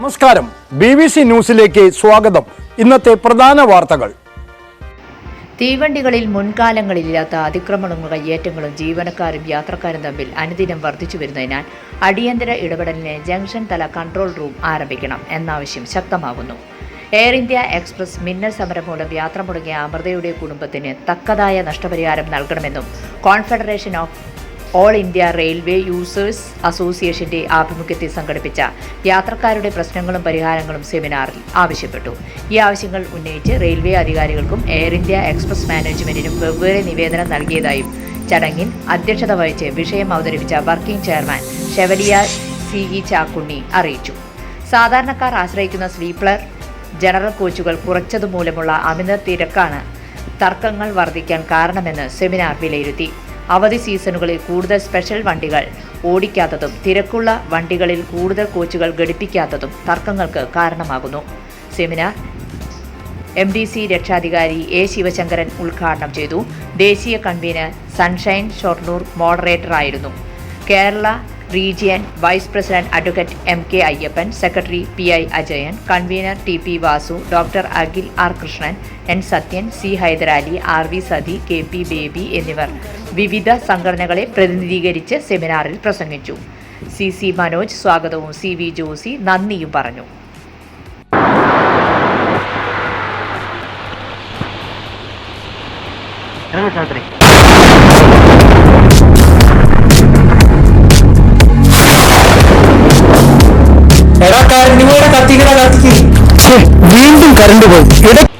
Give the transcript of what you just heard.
നമസ്കാരം. B B C ന്യൂസിലേക്ക് സ്വാഗതം. ഇന്നത്തെ പ്രധാന വാർത്തകൾ. തീവണ്ടികളിൽ മുൻകാലങ്ങളില്ലാത്ത അതിക്രമണങ്ങളും കയ്യേറ്റങ്ങളും ജീവനക്കാരും യാത്രക്കാരും തമ്മിൽ അനുദിനം വർദ്ധിച്ചു വരുന്നതിനാൽ അടിയന്തര ഇടപെടലിന് ജംഗ്ഷൻ തല കൺട്രോൾ റൂം ആരംഭിക്കണം എന്നാവശ്യം ശക്തമാകുന്നു. എയർ ഇന്ത്യ എക്സ്പ്രസ് മിന്നൽ സമരം മൂലം യാത്ര മുടങ്ങിയ അമൃതയുടെ കുടുംബത്തിന് തക്കതായ നഷ്ടപരിഹാരം നൽകണമെന്നും confederation of all India railway users അസോസിയേഷന്റെ ആഭിമുഖ്യത്തിൽ സംഘടിപ്പിച്ച യാത്രക്കാരുടെ പ്രശ്നങ്ങളും പരിഹാരങ്ങളും സെമിനാറിൽ ആവശ്യപ്പെട്ടു. ഈ ആവശ്യങ്ങൾ ഉന്നയിച്ച് റെയിൽവേ അധികാരികൾക്കും എയർ ഇന്ത്യ എക്സ്പ്രസ് മാനേജ്മെന്റിനും വെവ്വേറെ നിവേദനം നൽകിയതായും ചടങ്ങിൽ അധ്യക്ഷത വഹിച്ച് വിഷയം അവതരിപ്പിച്ച working chairman chevalier C E Chakkunni അറിയിച്ചു. സാധാരണക്കാർ ആശ്രയിക്കുന്ന സ്ലീപ്പർ ജനറൽ കോച്ചുകൾ കുറച്ചതുമൂലമുള്ള അമിത തിരക്കാണ് തർക്കങ്ങൾ വർദ്ധിക്കാൻ കാരണമെന്ന് സെമിനാർ വിലയിരുത്തി. അവധി സീസണുകളിൽ കൂടുതൽ സ്പെഷ്യൽ വണ്ടികൾ ഓടിക്കാത്തതും തിരക്കുള്ള വണ്ടികളിൽ കൂടുതൽ കോച്ചുകൾ ഘടിപ്പിക്കാത്തതും തർക്കങ്ങൾക്ക് കാരണമാകുന്നു. സെമിനാർ എം ഡി സി രക്ഷാധികാരി എ ശിവശങ്കരൻ ഉദ്ഘാടനം ചെയ്തു. ദേശീയ convener Sunshine Shoranur മോഡറേറ്ററായിരുന്നു. Kerala region vice president advocate M K Ayyappan secretary P I Ajayan convener T P Vasu doctor Akhil R Krishnan N Sathyan C Hyderali R V Sathi K P Baby എന്നിവർ വിവിധ സംഘടനകളെ പ്രതിനിധീകരിച്ച് സെമിനാറിൽ പ്രസംഗിച്ചു. C C Manoj സ്വാഗതവും C V Josy നന്ദിയും പറഞ്ഞു. വീണ്ടും കറണ്ട് പോയി.